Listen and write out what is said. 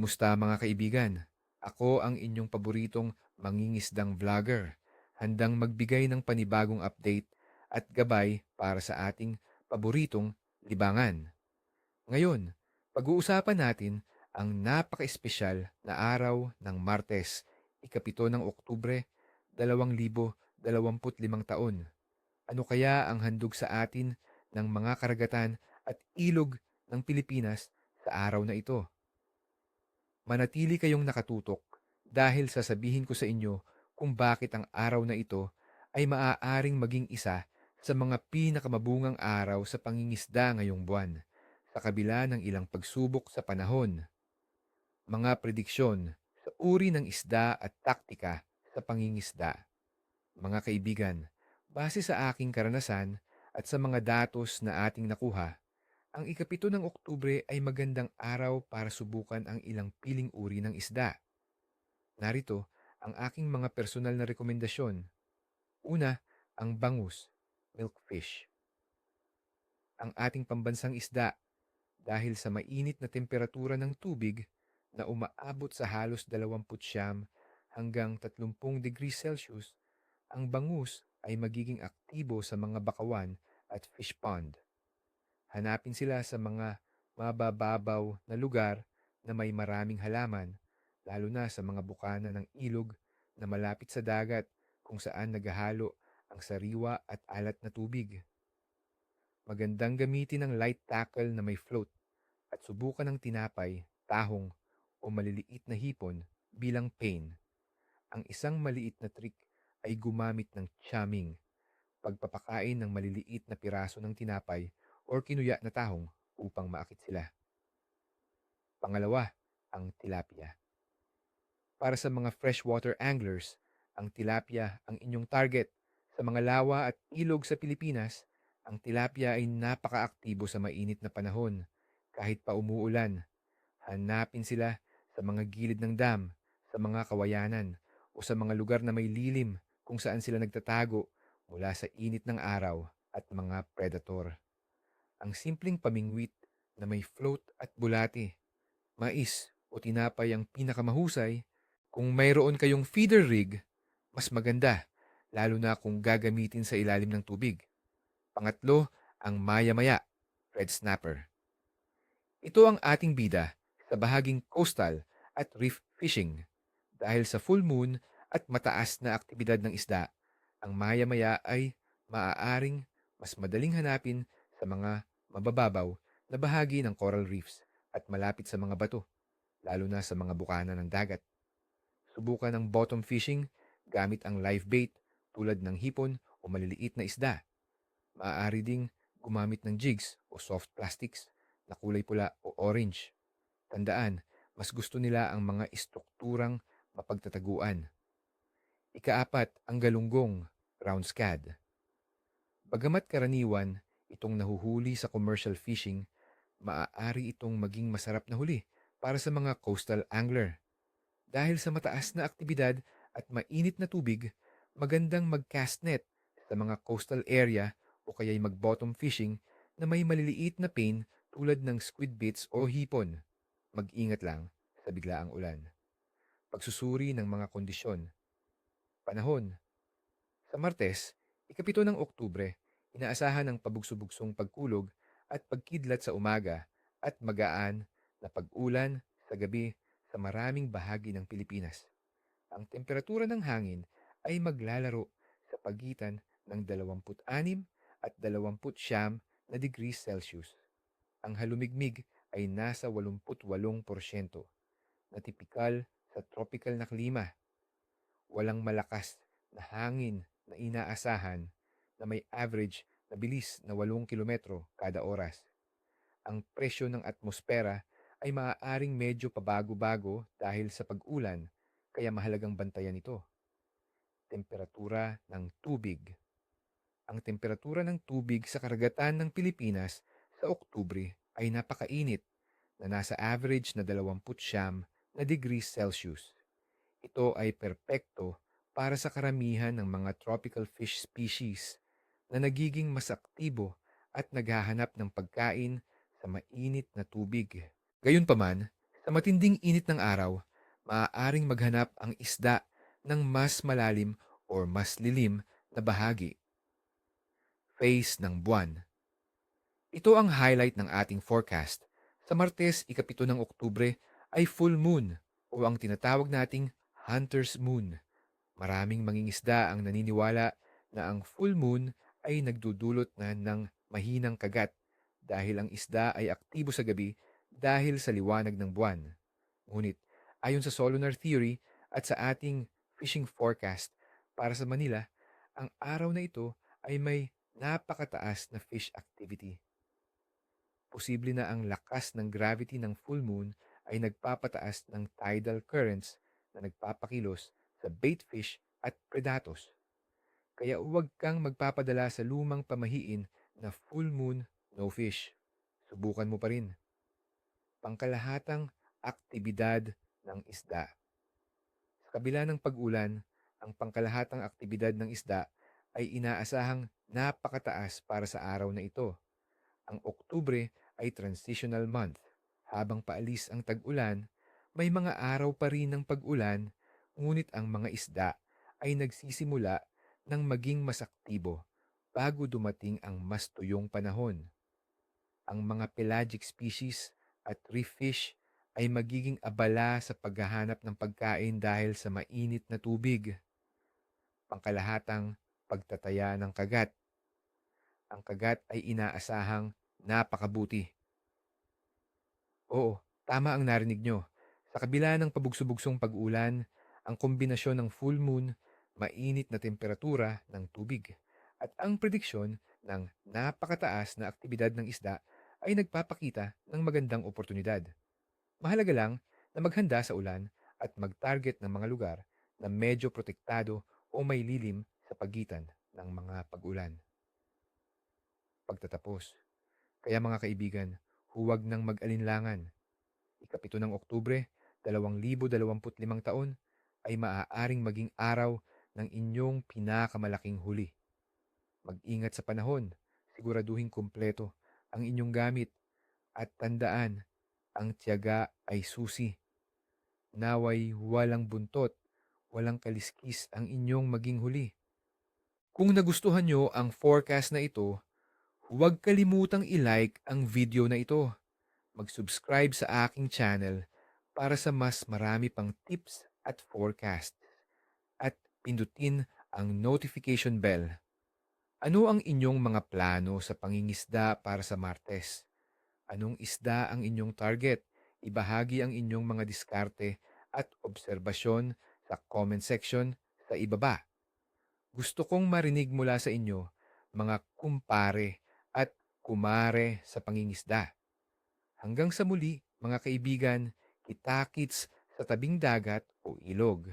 Kumusta mga kaibigan? Ako ang inyong paboritong mangingisdang vlogger, handang magbigay ng panibagong update at gabay para sa ating paboritong libangan. Ngayon, pag-uusapan natin ang napaka-espesyal na araw ng Martes, ikapito ng Oktubre, 2025 taon. Ano kaya ang handog sa atin ng mga karagatan at ilog ng Pilipinas sa araw na ito? Manatili kayong nakatutok dahil sasabihin ko sa inyo kung bakit ang araw na ito ay maaaring maging isa sa mga pinakamabungang araw sa pangingisda ngayong buwan, sa kabila ng ilang pagsubok sa panahon. Mga prediksyon sa uri ng isda at taktika sa pangingisda. Mga kaibigan, base sa aking karanasan at sa mga datos na ating nakuha, ang ikapito ng Oktubre ay magandang araw para subukan ang ilang piling uri ng isda. Narito ang aking mga personal na rekomendasyon. Una, ang bangus, milkfish. Ang ating pambansang isda dahil sa mainit na temperatura ng tubig na umaabot sa halos 29 hanggang 30 degrees Celsius, ang bangus ay magiging aktibo sa mga bakawan at fish pond. Hanapin sila sa mga mabababaw na lugar na may maraming halaman, lalo na sa mga bukana ng ilog na malapit sa dagat kung saan naghahalo ang sariwa at alat na tubig. Magandang gamitin ang light tackle na may float at subukan ng tinapay, tahong o maliliit na hipon bilang pain. Ang isang maliit na trick ay gumamit ng chumming, pagpapakain ng maliliit na piraso ng tinapay or kinuya na tahong upang maakit sila. Pangalawa, ang tilapia. Para sa mga freshwater anglers, ang tilapia ang inyong target. Sa mga lawa at ilog sa Pilipinas, ang tilapia ay napakaaktibo sa mainit na panahon. Kahit pa umuulan, hanapin sila sa mga gilid ng dam, sa mga kawayanan, o sa mga lugar na may lilim kung saan sila nagtatago mula sa init ng araw at mga predator. Ang simpleng pamingwit na may float at bulati, mais o tinapay ang pinakamahusay. Kung mayroon kayong feeder rig, mas maganda, lalo na kung gagamitin sa ilalim ng tubig. Pangatlo, ang maya-maya, red snapper. Ito ang ating bida sa bahaging coastal at reef fishing. Dahil sa full moon at mataas na aktibidad ng isda, ang maya-maya ay maaaring mas madaling hanapin sa mga mabababaw na bahagi ng coral reefs at malapit sa mga bato, lalo na sa mga bukana ng dagat. Subukan ang bottom fishing gamit ang live bait tulad ng hipon o maliliit na isda. Maaari ding gumamit ng jigs o soft plastics na kulay pula o orange. Tandaan, mas gusto nila ang mga istrukturang mapagtataguan. Ikaapat, ang galunggong, round scad. Bagamat karaniwan itong nahuhuli sa commercial fishing, maaari itong maging masarap na huli para sa mga coastal angler. Dahil sa mataas na aktibidad at mainit na tubig, magandang mag-cast net sa mga coastal area o kaya'y mag-bottom fishing na may maliliit na pain tulad ng squid bits o hipon. Mag-ingat lang sa biglaang ulan. Pagsusuri ng mga kondisyon. Panahon. Sa Martes, ikapito ng Oktubre, inaasahan ang pabugso-bugsong pagkulog at pagkidlat sa umaga at magaan na pag-ulan sa gabi sa maraming bahagi ng Pilipinas. Ang temperatura ng hangin ay maglalaro sa pagitan ng 26 at 29 na degrees Celsius. Ang halumigmig ay nasa 88% na tipikal sa tropical na klima. Walang malakas na hangin na inaasahan na may average na bilis na 8 kilometro kada oras. Ang presyo ng atmosfera ay maaaring medyo pabago-bago dahil sa pag-ulan, kaya mahalagang bantayan ito. Temperatura ng tubig. Ang temperatura ng tubig sa karagatan ng Pilipinas sa Oktubre ay napakainit na nasa average na 29 na degrees Celsius. Ito ay perpekto para sa karamihan ng mga tropical fish species na nagiging mas aktibo at naghahanap ng pagkain sa mainit na tubig. Gayunpaman, Sa matinding init ng araw, maaaring maghanap ang isda ng mas malalim or mas lilim na bahagi. Phase ng buwan. Ito ang highlight ng ating forecast. Sa Martes, ikapito ng Oktubre, ay full moon o ang tinatawag nating hunter's moon. Maraming mangingisda ang naniniwala na ang full moon ay nagdudulot na ng mahinang kagat dahil ang isda ay aktibo sa gabi dahil sa liwanag ng buwan. Ngunit ayon sa solar theory at sa ating fishing forecast para sa Manila, ang araw na ito ay may napakataas na fish activity. Posible na ang lakas ng gravity ng full moon ay nagpapataas ng tidal currents na nagpapakilos sa bait fish at predatos. Kaya huwag kang magpapadala sa lumang pamahiin na full moon, no fish. Subukan mo pa rin. Pangkalahatang aktibidad ng isda. Sa kabila ng pag-ulan, ang pangkalahatang aktibidad ng isda ay inaasahang napakataas para sa araw na ito. Ang Oktubre ay transitional month. Habang paalis ang tag-ulan, may mga araw pa rin ng pag-ulan, ngunit ang mga isda ay nagsisimula ng maging mas aktibo bago dumating ang mas tuyong panahon. Ang mga pelagic species at reef fish ay magiging abala sa paghahanap ng pagkain dahil sa mainit na tubig. Pangkalahatang pagtataya ng kagat. Ang kagat ay inaasahang napakabuti. Oo, tama ang narinig nyo. Sa kabila ng pabugso-bugsong pag-ulan, ang kombinasyon ng full moon, mainit na temperatura ng tubig, at ang prediksyon ng napakataas na aktibidad ng isda ay nagpapakita ng magandang oportunidad. Mahalaga lang na maghanda sa ulan at mag-target ng mga lugar na medyo protektado o may lilim sa pagitan ng mga pag-ulan. Pagtatapos. Kaya mga kaibigan, huwag nang mag-alinlangan. Ikapito ng Oktubre, 2025 taon ay maaaring maging araw ng inyong pinakamalaking huli. Mag-ingat sa panahon, siguraduhin kumpleto ang inyong gamit at tandaan, ang tiyaga ay susi. Naway walang buntot, walang kaliskis ang inyong maging huli. Kung nagustuhan nyo ang forecast na ito, huwag kalimutang i-like ang video na ito. Mag-subscribe sa aking channel para sa mas marami pang tips at forecast. At pindutin ang notification bell. Ano ang inyong mga plano sa pangingisda para sa Martes? Anong isda ang inyong target? Ibahagi ang inyong mga diskarte at obserbasyon sa comment section sa ibaba. Gusto kong marinig mula sa inyo, mga kumpare at kumare sa pangingisda. Hanggang sa muli, mga kaibigan, kita-kits sa tabing dagat o ilog.